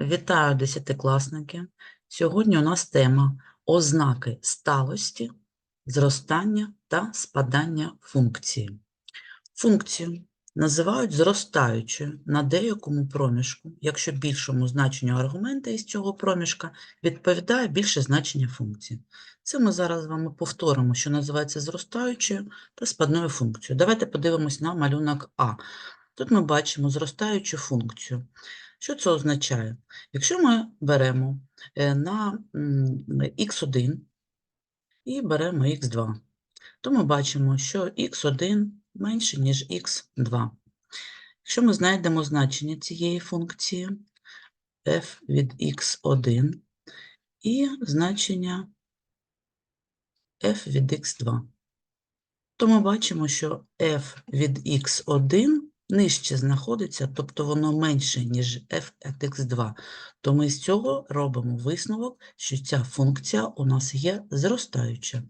Вітаю, десятикласники. Сьогодні у нас тема ознаки сталості, зростання та спадання функції. Функцію називають зростаючою на деякому проміжку, якщо більшому значенню аргумента із цього проміжка відповідає більше значення функції. Це ми зараз з вами повторимо, що називається зростаючою та спадною функцією. Давайте подивимось на малюнок А. Тут ми бачимо зростаючу функцію. Що це означає? Якщо ми беремо е, на х1 і беремо х2, то ми бачимо, що х1 менше, ніж х2. Якщо ми знайдемо значення цієї функції f від x1 і значення f від x2, то ми бачимо, що f від x1 нижче знаходиться, тобто воно менше, ніж f від x2. То ми з цього робимо висновок, що ця функція у нас є зростаюча.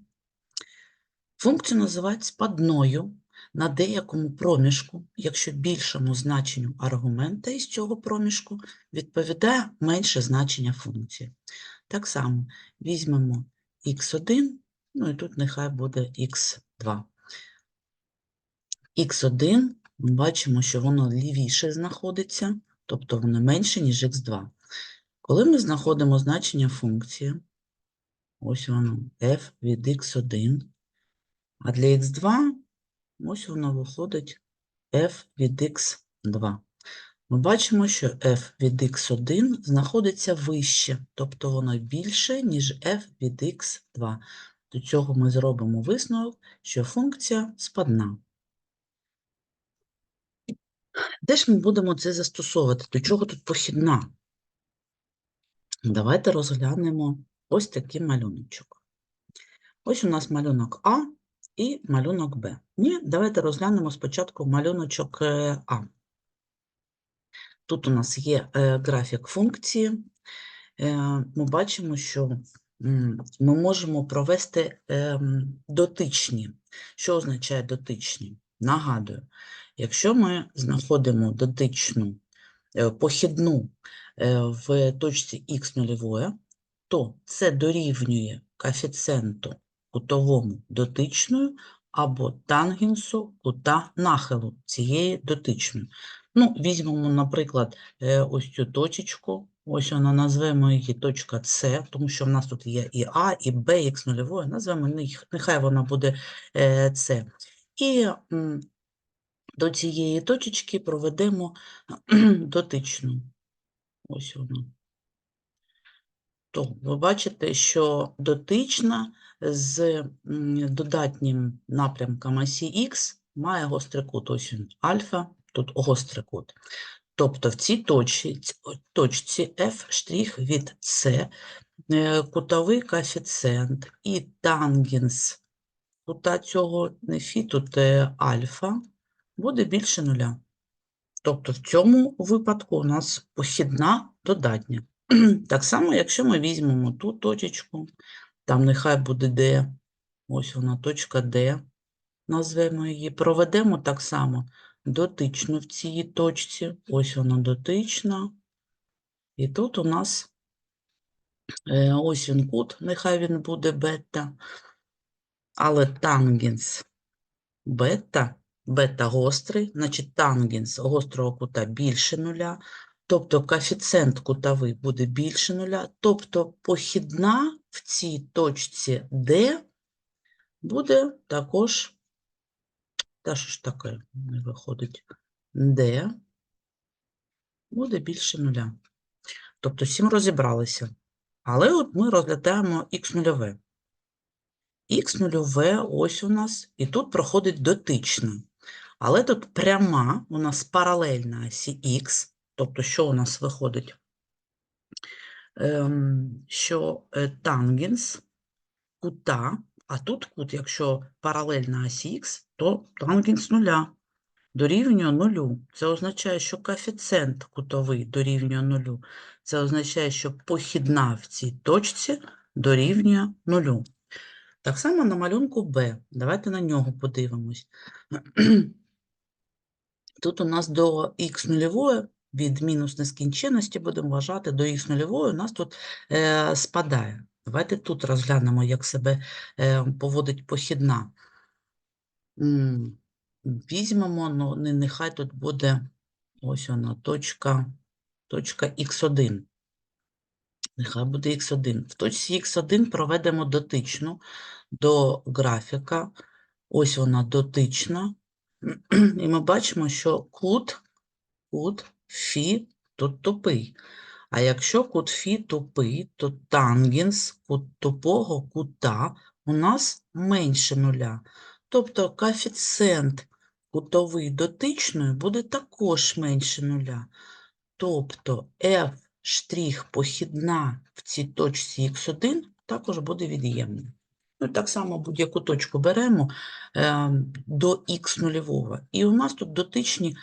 Функцію називають спадною на деякому проміжку, якщо більшому значенню аргумента із цього проміжку відповідає менше значення функції. Так само візьмемо x1, ну і тут нехай буде x2. x1 ми бачимо, що воно лівіше знаходиться, тобто воно менше, ніж х2. Коли ми знаходимо значення функції, ось воно f від x1, а для х2 ось воно виходить f від x2. Ми бачимо, що f від x1 знаходиться вище, тобто воно більше, ніж f від x2. До цього ми зробимо висновок, що функція спадна. Де ж ми будемо це застосовувати? До чого тут похідна? Давайте розглянемо ось такий малюночок. Ось у нас малюнок А і малюнок Б. Ні, давайте розглянемо спочатку малюночок е, А. Тут у нас є е, графік функції. Е, Ми бачимо, що ми можемо провести ем, дотичні. Що означає дотичні? Нагадую, Якщо ми знаходимо дотичну е, похідну е, в точці х нульової, то це дорівнює коефіцієнту кутовому дотичною або тангенсу кута нахилу цієї дотичної. Ну, Візьмемо, наприклад, е, ось цю точечку, ось вона назвемо її точка С, тому що в нас тут є і А, і Б, і х нульової, назвемо нехай вона буде С. І до цієї точечки проведемо дотичну. Ось воно. То ви бачите, що дотична з додатнім напрямком осі Х має гострий кут. Ось він альфа, тут гострий кут. Тобто в цій точці, точці f' від С е, кутовий коефіцієнт і тангенс кута цього фі тут альфа буде більше нуля. Тобто в цьому випадку у нас похідна додатня. Так само, якщо ми візьмемо ту точечку, там нехай буде D, ось вона точка D, назвемо її, проведемо так само дотичну в цій точці, ось вона дотична. І тут у нас е, ось він кут, нехай він буде бета, але тангенс бета бета гострий, значить тангенс гострого кута більше нуля, тобто коефіцієнт кутовий буде більше нуля, тобто похідна в цій точці D буде також, та що ж таке не виходить, D буде більше нуля. Тобто всім розібралися. Але от ми розглядаємо х нульове. Х нульове ось у нас, і тут проходить дотична. Але тут пряма у нас паралельна осі Х, тобто, що у нас виходить? Ем, що е, тангенс кута, а тут кут, якщо паралельна осі Х, то тангенс нуля дорівнює нулю. Це означає, що коефіцієнт кутовий дорівнює нулю. Це означає, що похідна в цій точці дорівнює нулю. Так само на малюнку Б. Давайте на нього подивимось. Тут у нас до х нульової від мінус нескінченності будемо вважати до х нульової, у нас тут е, спадає. Давайте тут розглянемо, як себе е, поводить похідна. Візьмемо, ну, нехай тут буде ось вона, точка, точка х1. Нехай буде х1. В точці х1 проведемо дотичну до графіка. Ось вона дотична. І ми бачимо, що кут, кут фі тут тупий. А якщо кут фі тупий, то тангенс кут тупого кута у нас менше нуля. Тобто коефіцієнт кутовий дотичної буде також менше нуля. Тобто f' похідна в цій точці х1 також буде від'ємним. Так само будь-яку точку беремо е, до х нульового. І у нас тут дотичні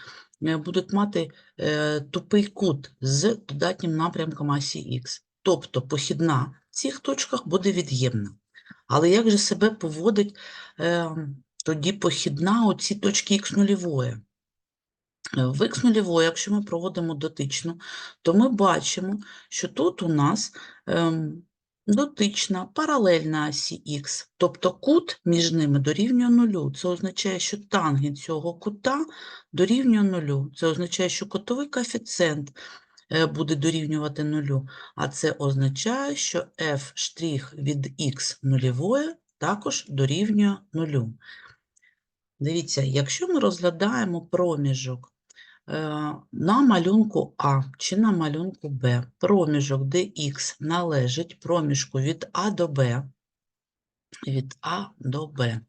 е, будуть мати е, тупий кут з додатнім напрямком осі х. Тобто похідна в цих точках буде від'ємна. Але як же себе поводить е, тоді похідна у ці точки х нульової? Е, В х нульової, якщо ми проводимо дотичну, то ми бачимо, що тут у нас ем, дотична паралельна осі х, тобто кут між ними дорівнює нулю. Це означає, що тангенс цього кута дорівнює нулю. Це означає, що кутовий коефіцієнт е, буде дорівнювати нулю, а це означає, що f' від х нульової також дорівнює нулю. Дивіться, якщо ми розглядаємо проміжок на малюнку А чи на малюнку Б, проміжок, де х належить проміжку від А до Б, від А до Б,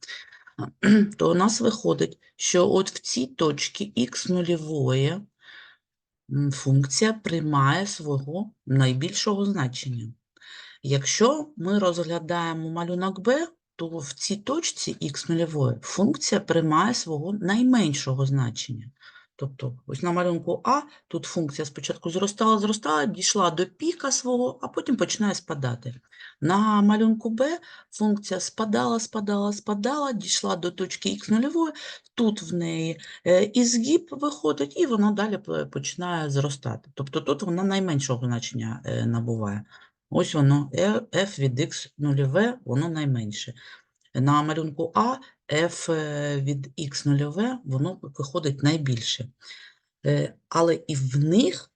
то у нас виходить, що от в цій точці х нульової функція приймає свого найбільшого значення. Якщо ми розглядаємо малюнок Б, то в цій точці х нульової функція приймає свого найменшого значення. Тобто, ось на малюнку А тут функція спочатку зростала, зростала, дійшла до піка свого, а потім починає спадати. На малюнку Б функція спадала, спадала, спадала, дійшла до точки х нульової, тут в неї е, і згиб виходить, і вона далі починає зростати. Тобто тут вона найменшого значення е, набуває. Ось воно, е, f від x нульове, воно найменше. На малюнку А f е, від x нульове, воно виходить найбільше. Е, Але і в них,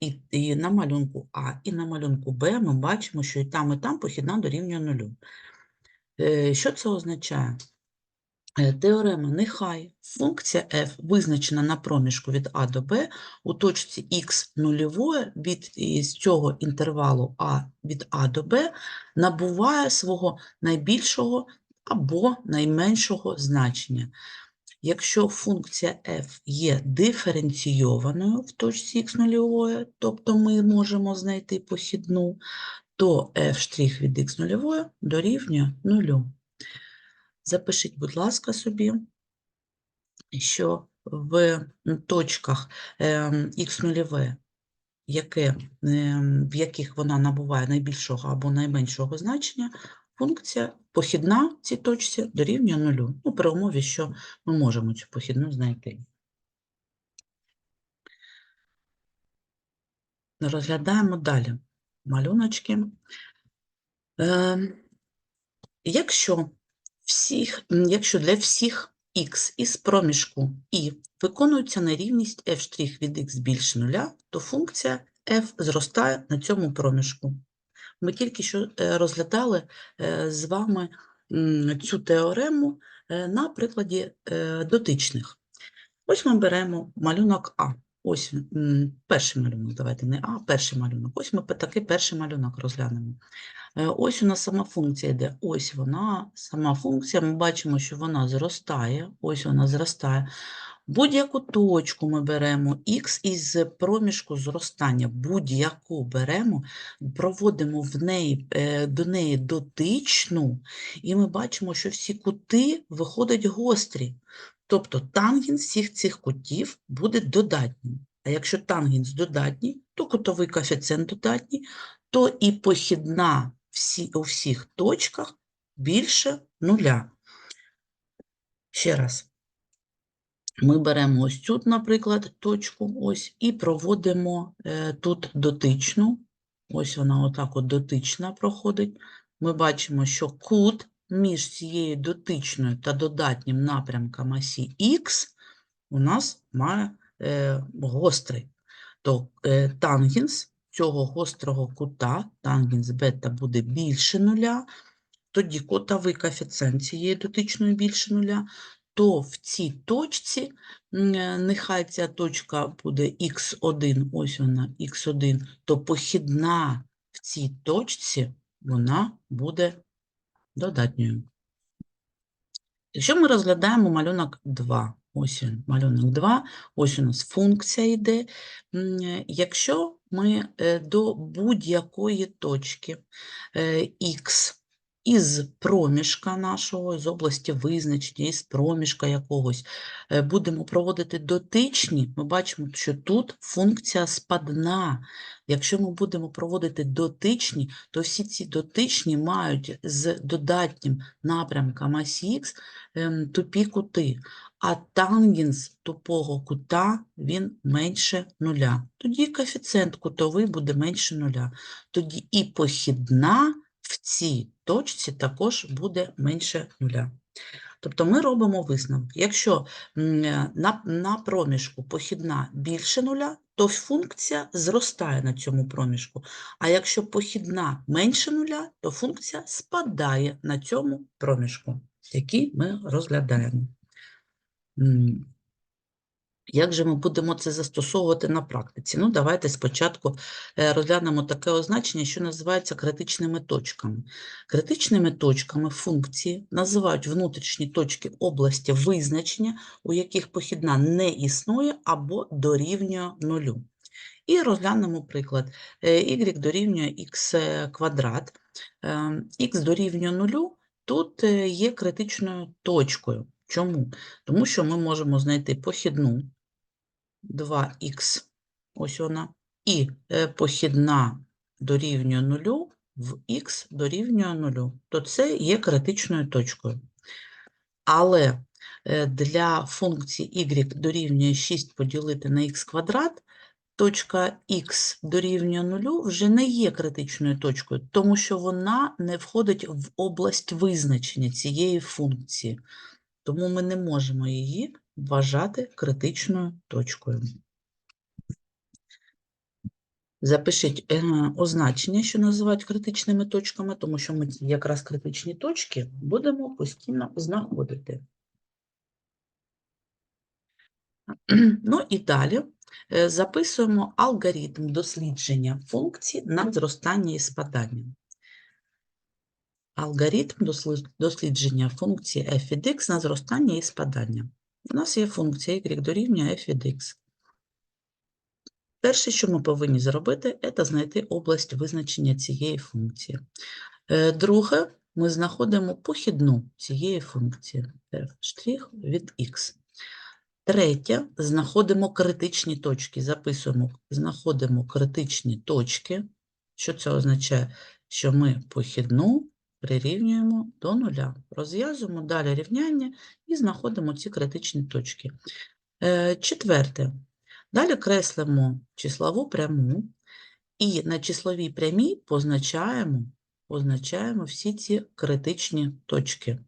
і, і на малюнку А, і на малюнку Б ми бачимо, що і там, і там похідна дорівнює нулю. Е, Що це означає? Теорема нехай функція f визначена на проміжку від А до Б у точці х нульової від із цього інтервалу А від А до Б набуває свого найбільшого або найменшого значення. Якщо функція f є диференційованою в точці х нульової, тобто ми можемо знайти похідну, то f' від х нульової дорівнює нулю. Запишіть, будь ласка, собі, що в точках ем, х нульове, яке, ем, в яких вона набуває найбільшого або найменшого значення, функція похідна цій точці дорівнює нулю. Ну, при умові, що ми можемо цю похідну знайти. Розглядаємо далі малюночки. Ем, Якщо, всіх, якщо для всіх х із проміжку і виконується нерівність f' від x більше нуля, то функція f зростає на цьому проміжку. Ми тільки що е, розглядали е, з вами цю теорему е, на прикладі дотичних. Ось ми беремо малюнок А. Ось перший малюнок, давайте не А, перший малюнок. Ось ми такий перший малюнок розглянемо. Ось у нас сама функція йде. Ось вона, сама функція. Ми бачимо, що вона зростає. Ось вона зростає. Будь-яку точку ми беремо, х із проміжку зростання, будь-яку беремо, проводимо в неї, е, до неї дотичну, і ми бачимо, що всі кути виходять гострі. Тобто тангенс всіх цих кутів буде додатнім. А якщо тангенс додатній, то кутовий коефіцієнт додатній, то і похідна всі, у всіх точках більше нуля. Ще раз. Ми беремо ось цю, наприклад, точку, ось, і проводимо е, тут дотичну. Ось вона отак от дотична проходить. Ми бачимо, що кут між цією дотичною та додатнім напрямком осі Х у нас має е, гострий. То е, тангенс цього гострого кута, тангенс бета буде більше нуля, тоді котовий коефіцієнт цієї дотичної більше нуля, то в цій точці, е, нехай ця точка буде х1, ось вона х1, то похідна в цій точці вона буде додатньою. Якщо ми розглядаємо малюнок 2, ось він, малюнок 2, ось у нас функція йде. Е, Якщо ми е, до будь-якої точки х із проміжка нашого, з області визначення, із проміжка якогось, е, будемо проводити дотичні, ми бачимо, що тут функція спадна. Якщо ми будемо проводити дотичні, то всі ці дотичні мають з додатнім напрямком осі Х ем, тупі кути, а тангенс тупого кута він менше нуля. Тоді коефіцієнт кутовий буде менше нуля. Тоді і похідна в цій точці також буде менше нуля. Тобто ми робимо висновок. Якщо е, на, на проміжку похідна більше нуля, то функція зростає на цьому проміжку. А якщо похідна менше нуля, то функція спадає на цьому проміжку, який ми розглядаємо. Як же ми будемо це застосовувати на практиці? Ну, давайте спочатку е, розглянемо таке означення, що називається критичними точками. Критичними точками функції називають внутрішні точки області визначення, у яких похідна не існує або дорівнює нулю. І розглянемо приклад. Е, y дорівнює х квадрат, х дорівнює нулю, тут е, є критичною точкою. Чому? Тому що ми можемо знайти похідну 2х, ось вона, і е, похідна дорівнює нулю в х дорівнює нулю, то це є критичною точкою. Але е, для функції y дорівнює 6 поділити на х квадрат, точка х дорівнює нулю вже не є критичною точкою, тому що вона не входить в область визначення цієї функції. Тому ми не можемо її вважати критичною точкою. Запишіть е, означення, що називають критичними точками, тому що ми якраз критичні точки будемо постійно знаходити. Ну і далі е, записуємо алгоритм дослідження функцій на зростання і спадання. Алгоритм дослідження функції f від x на зростання і спадання. У нас є функція y дорівнює f від x. Перше, що ми повинні зробити, це знайти область визначення цієї функції. Друге, ми знаходимо похідну цієї функції f' від x. Третє, знаходимо критичні точки. Записуємо, знаходимо критичні точки. Що це означає? Що ми похідну прирівнюємо до нуля. Розв'язуємо далі рівняння і знаходимо ці критичні точки. Е, Четверте. Далі креслимо числову пряму і на числовій прямій позначаємо, позначаємо всі ці критичні точки.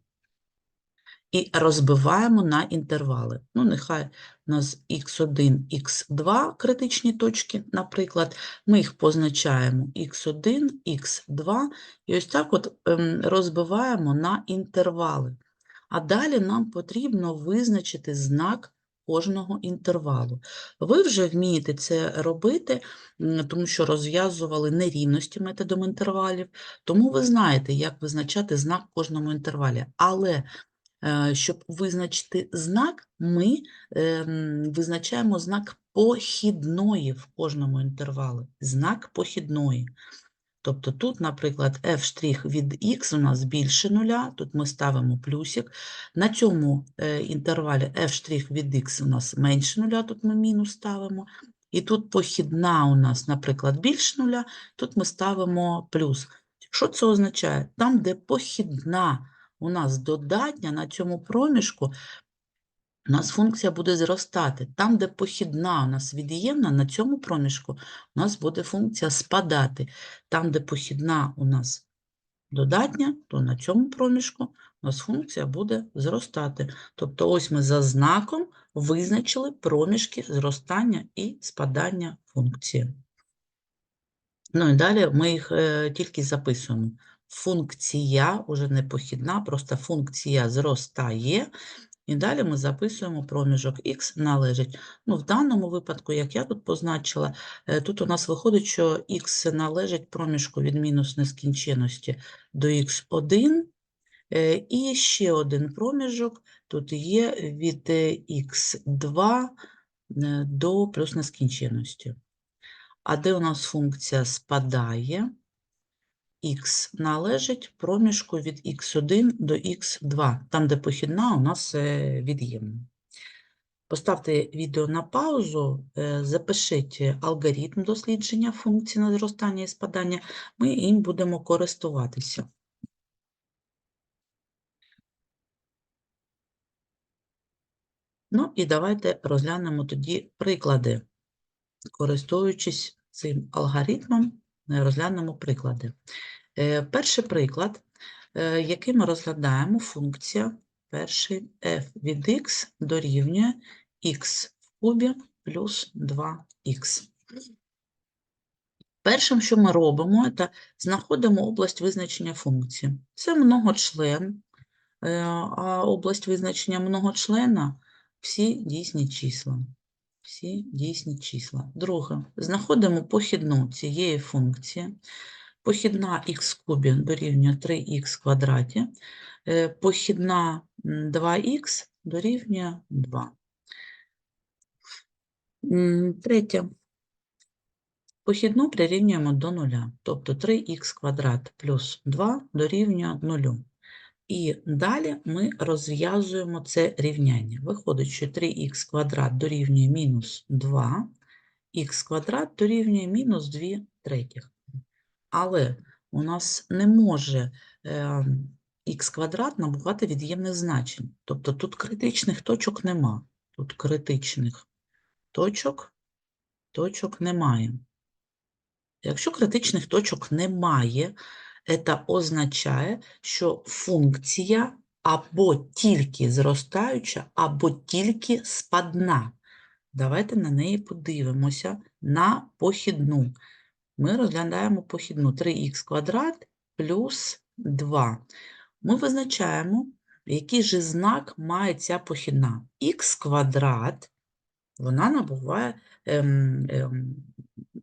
І розбиваємо на інтервали. Ну, нехай у нас х1, х2 критичні точки, наприклад, ми їх позначаємо х1, х2, і ось так от ем, розбиваємо на інтервали. А далі нам потрібно визначити знак кожного інтервалу. Ви вже вмієте це робити, тому що розв'язували нерівності методом інтервалів, тому ви знаєте, як визначати знак кожному інтервалі. Але щоб визначити знак, ми ем, визначаємо знак похідної в кожному інтервалі. Знак похідної. Тобто тут, наприклад, f' від x у нас більше нуля, тут ми ставимо плюсик. На цьому е, інтервалі f' від x у нас менше нуля, тут ми мінус ставимо. І тут похідна у нас, наприклад, більше нуля, тут ми ставимо плюс. Що це означає? Там, де похідна у нас додатня на цьому проміжку, у нас функція буде зростати. Там, де похідна у нас від'ємна, на цьому проміжку у нас буде функція спадати. Там, де похідна у нас додатня, то на цьому проміжку у нас функція буде зростати. Тобто ось ми за знаком визначили проміжки зростання і спадання функції. Ну і далі ми їх е, тільки записуємо. Функція, уже не похідна, просто функція зростає. І далі ми записуємо проміжок х належить. Ну, в даному випадку, як я тут позначила, е, тут у нас виходить, що х належить проміжку від мінус нескінченності до х1. Е, І ще один проміжок тут є від х2 е, до плюс нескінченності. А де у нас функція спадає? Х належить проміжку від х1 до х2, там, де похідна у нас е, від'ємна. Поставте відео на паузу, е, запишіть алгоритм дослідження функцій на зростання і спадання, ми їм будемо користуватися. Ну і давайте розглянемо тоді приклади. Користуючись цим алгоритмом, розглянемо приклади. Е, Перший приклад, е, який ми розглядаємо, функція перший f від x дорівнює x в кубі плюс 2x. Першим, що ми робимо, це знаходимо область визначення функції. Це многочлен, е, а область визначення многочлена – всі дійсні числа. Всі дійсні числа. Друге, знаходимо похідну цієї функції. Похідна х кубі дорівнює 3х в квадраті, е, похідна 2х дорівнює 2. Третє. Похідну прирівнюємо до нуля, тобто 3х квадрат плюс 2 дорівнює 0. І далі ми розв'язуємо це рівняння. Виходить, що 3х квадрат дорівнює мінус 2, х квадрат дорівнює мінус 2 третіх. Але у нас не може х квадрат набувати від'ємних значень. Тобто тут критичних точок нема. Тут критичних точок, точок немає. Якщо критичних точок немає, це означає, що функція або тільки зростаюча, або тільки спадна. Давайте на неї подивимося на похідну. Ми розглядаємо похідну 3х квадрат плюс 2. Ми визначаємо, який же знак має ця похідна. х квадрат, вона набуває ем, ем,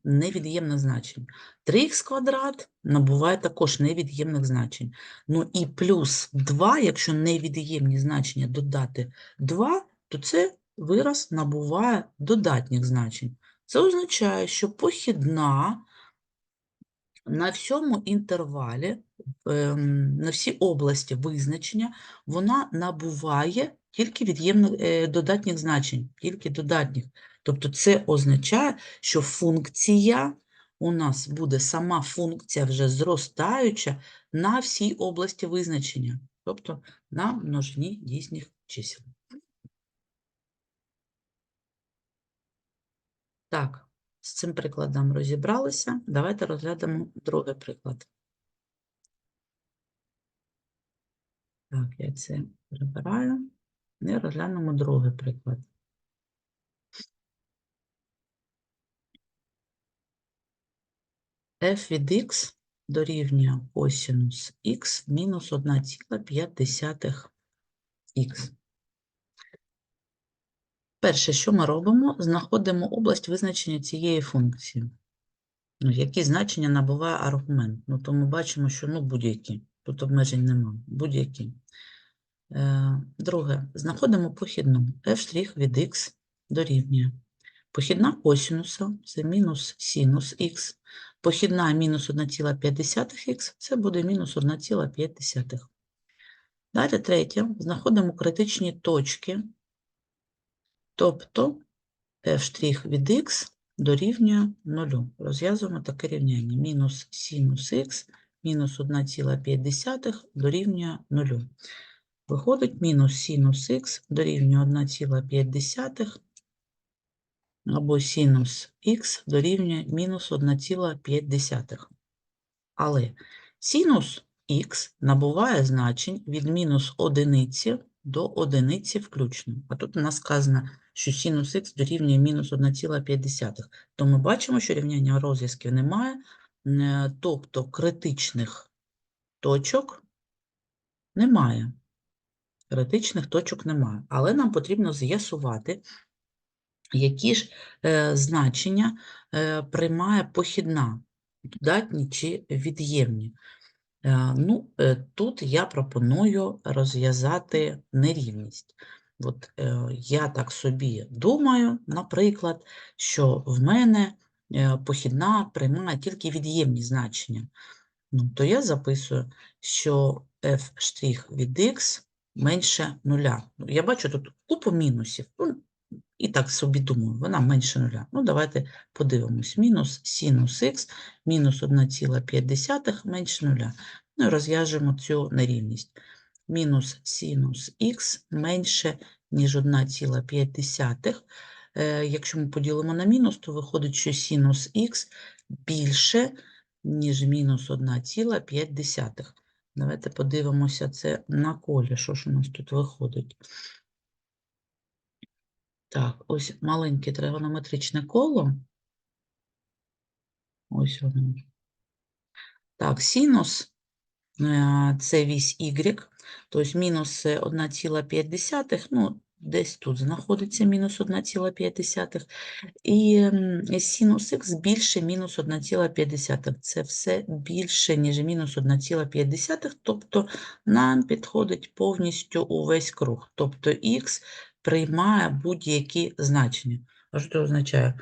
невід'ємних значень. 3х квадрат набуває також невід'ємних значень. Ну і плюс 2, якщо невід'ємні значення додати 2, то це вираз набуває додатніх значень. Це означає, що похідна на всьому інтервалі, ем, на всій області визначення, вона набуває тільки від'ємних е, додатніх значень, тільки додатніх. Тобто це означає, що функція у нас буде сама функція вже зростаюча на всій області визначення, тобто на множині дійсних чисел. Так, з цим прикладом розібралися. Давайте розглянемо другий приклад. Так, я це прибираю. І розглянемо другий приклад. f від x дорівнює косінус х мінус 1,5х. Перше, що ми робимо, знаходимо область визначення цієї функції. Ну, Які значення набуває аргумент. Ну, то ми бачимо, що ну, будь-які. Тут обмежень немає. Будь-які. Е, Друге, знаходимо похідну f' від x дорівнює. Похідна косінуса це мінус синус х. Похідна мінус 1,5х це буде мінус 1,5. Далі третє, знаходимо критичні точки Тобто f' від x дорівнює 0. Розв'язуємо таке рівняння. Мінус синус х мінус 1,5 дорівнює 0. Виходить мінус синус х дорівнює 1,5 або синус х дорівнює мінус 1,5. Але синус х набуває значень від мінус одиниці до одиниці включно. А тут у нас сказано, що синус х дорівнює мінус 1,5. То ми бачимо, що рівняння розв'язків немає, е, тобто критичних точок немає. Критичних точок немає. Але нам потрібно з'ясувати, які ж е, значення е, приймає похідна, додатні чи від'ємні. Е, Ну, тут я пропоную розв'язати нерівність. От я так собі думаю, наприклад, що в мене похідна приймає тільки від'ємні значення. Ну, то я записую, що f' від x менше нуля. Ну, Я бачу тут купу мінусів. Ну, і так собі думаю, вона менше нуля. Ну, давайте подивимось. Мінус синус х мінус 1,5 менше нуля. Ну, і розв'яжемо цю нерівність. Мінус синус х менше, ніж 1,5. Е, Якщо ми поділимо на мінус, то виходить, що синус х більше, ніж мінус 1,5. Давайте подивимося це на колі. Що ж у нас тут виходить? Так, ось маленьке тригонометричне коло. Ось воно. Так, синус е, це вісь y, тобто мінус 1,5, ну, десь тут знаходиться мінус 1,5. І синус х більше мінус 1,5. Це все більше, ніж мінус 1,5, тобто нам підходить повністю увесь круг. Тобто х приймає будь-які значення. А що це означає?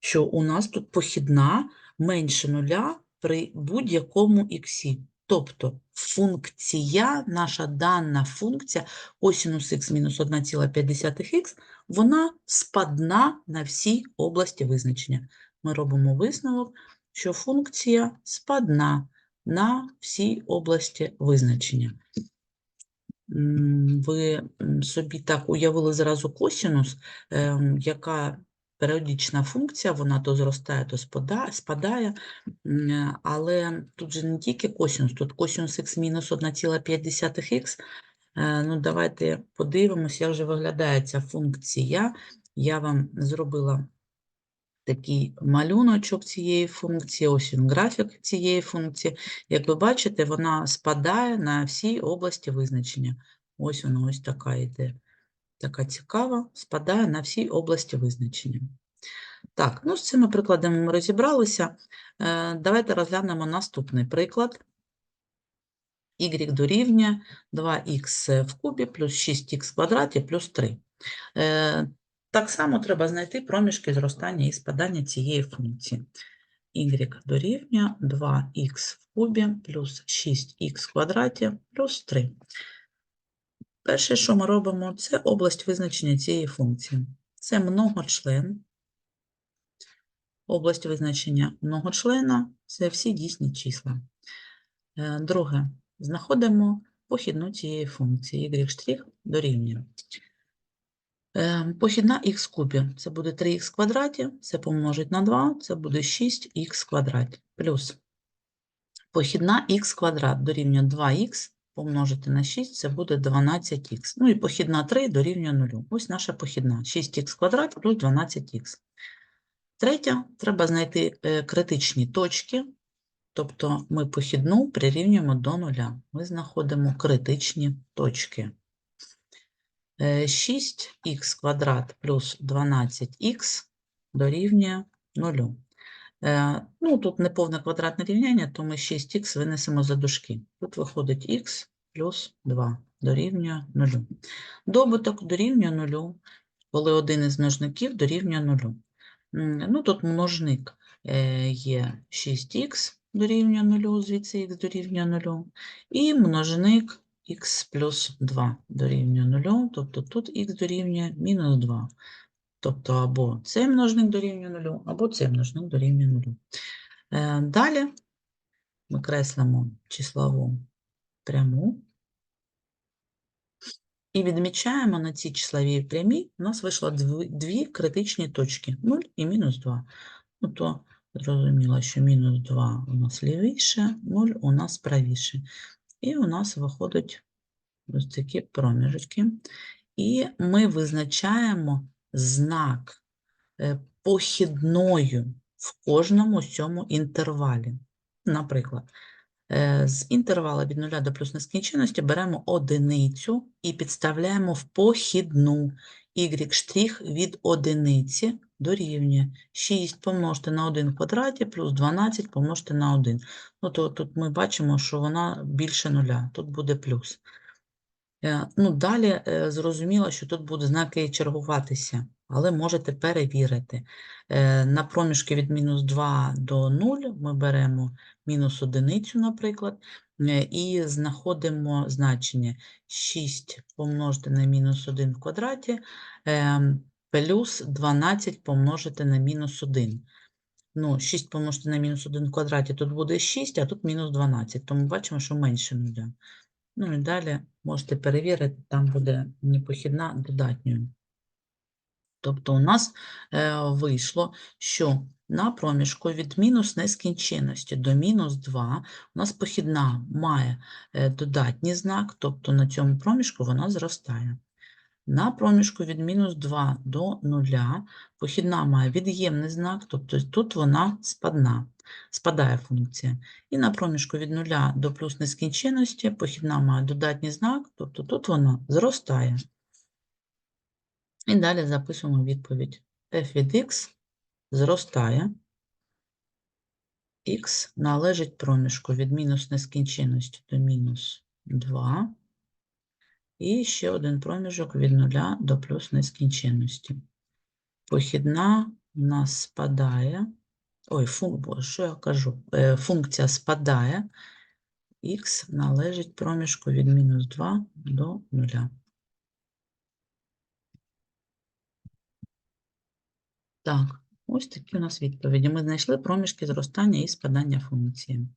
Що у нас тут похідна менше нуля при будь-якому х. Тобто функція, наша дана функція косинус х мінус 1,5х, вона спадна на всій області визначення. Ми робимо висновок, що функція спадна на всій області визначення. Ви собі так уявили зразу косинус, ем, яка періодична функція, вона то зростає, то спадає, е, але тут же не тільки косинус, тут косинус х мінус 1,5х. Е, Ну, давайте подивимося, як же виглядає ця функція. Я вам зробила такий малюночок цієї функції, ось він графік цієї функції. Як ви бачите, вона спадає на всі області визначення. Ось вона ось така йде. Така цікава, спадає на всі області визначення. Так, ну з цими прикладами ми розібралися. Е, Давайте розглянемо наступний приклад. y дорівнює 2х в кубі плюс 6х в квадраті плюс 3. Е, Так само треба знайти проміжки зростання і спадання цієї функції. y дорівнює 2х в кубі плюс 6х в квадраті плюс 3. Перше, що ми робимо, це область визначення цієї функції. Це многочлен. Область визначення многочлена – це всі дійсні числа. Е, Друге, знаходимо похідну цієї функції y' дорівнює. Е, Похідна х кубі – це буде 3х квадраті, це помножить на 2, це буде 6х в квадраті. Плюс похідна х квадрат дорівнює 2х помножити на 6, це буде 12х. Ну і похідна 3 дорівнює 0. Ось наша похідна. 6х квадрат плюс 12х. Третє, треба знайти е, критичні точки, тобто ми похідну прирівнюємо до нуля. Ми знаходимо критичні точки. Е, 6х квадрат плюс 12х дорівнює 0. Е, Ну, тут неповне квадратне рівняння, то ми 6х винесемо за дужки. Тут виходить х плюс 2 дорівнює 0. Добуток дорівнює 0, коли один із множників дорівнює 0. Ну, тут множник е, є 6х дорівнює 0, звідси х дорівнює 0, і множник х плюс 2 дорівнює 0, тобто тут х дорівнює мінус 2. Тобто або цей множник дорівнює 0, або цей множник дорівнює 0. Е, Далі ми креслимо числову пряму. І відмічаємо на цій числовій прямій, у нас вийшло дві, критичні точки 0 і мінус 2. Ну, то зрозуміло, що мінус 2 у нас лівіше, 0 у нас правіше. І у нас виходять ось такі проміжки. І ми визначаємо знак е, похідною в кожному цьому інтервалі. Наприклад, е, з інтервала від 0 до плюс нескінченності беремо одиницю і підставляємо в похідну y' від одиниці дорівнює 6 помножити на 1 в квадраті плюс 12 помножити на 1. Ну, то тут ми бачимо, що вона більше нуля, тут буде плюс. Е, Ну, далі е, зрозуміло, що тут будуть знаки чергуватися, але можете перевірити. Е, На проміжки від мінус 2 до 0 ми беремо мінус одиницю, наприклад, і знаходимо значення 6 помножити на мінус 1 в квадраті е, плюс 12 помножити на мінус 1. Ну, 6 помножити на мінус 1 в квадраті тут буде 6, а тут мінус 12, тому бачимо, що менше нуля. Ну і далі можете перевірити, там буде непохідна додатньою. Тобто у нас е, вийшло, що на проміжку від мінус нескінченності до мінус 2 у нас похідна має е, додатній знак, тобто на цьому проміжку вона зростає. На проміжку від мінус 2 до 0 похідна має від'ємний знак, тобто тут вона спадна, спадає функція. І на проміжку від 0 до плюс нескінченності похідна має додатній знак, тобто тут вона зростає. І далі записуємо відповідь. f від x зростає. x належить проміжку від мінус нескінченності до мінус 2. І ще один проміжок від 0 до плюс нескінченності. Похідна у нас спадає. Ой, функ, що я кажу? Е, Функція спадає. Х належить проміжку від мінус 2 до 0. Так, ось такі у нас відповіді. Ми знайшли проміжки зростання і спадання функції.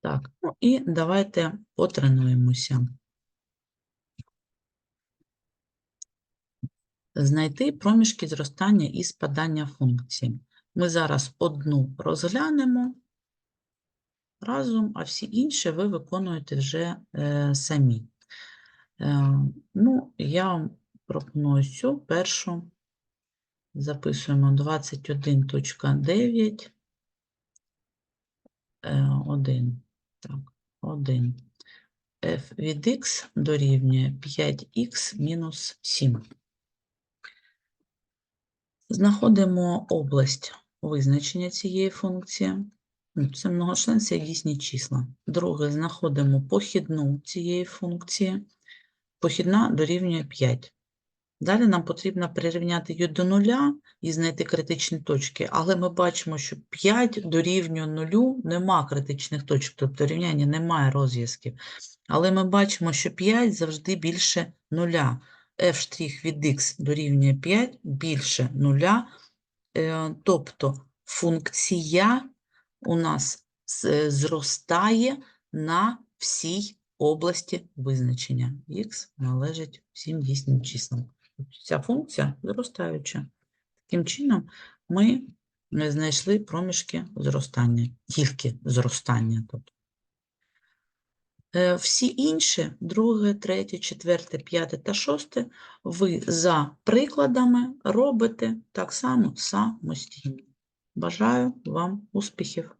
Так, ну і давайте потренуємося. Знайти проміжки зростання і спадання функцій. Ми зараз одну розглянемо разом, а всі інші ви виконуєте вже е, самі. Е, ну, я вам пропоную цю першу. Записуємо 21.9. 1. Так, 1. f від x дорівнює 5х мінус 7. Знаходимо область визначення цієї функції. Ну, Це многочлен, це дійсні числа. Друге, знаходимо похідну цієї функції. Похідна дорівнює 5. Далі нам потрібно прирівняти її до нуля і знайти критичні точки, але ми бачимо, що 5 дорівнює нулю, нема критичних точок, тобто рівняння немає розв'язків. Але ми бачимо, що 5 завжди більше нуля. F' від x дорівнює 5 більше нуля, е, тобто функція у нас зростає на всій області визначення. Х належить всім дійсним числам. Ця функція зростаюча. Таким чином, ми е, знайшли проміжки зростання, тільки зростання. Тобто. Е, Всі інші, друге, третє, четверте, п'яте та шосте, ви за прикладами робите так само самостійно. Бажаю вам успіхів!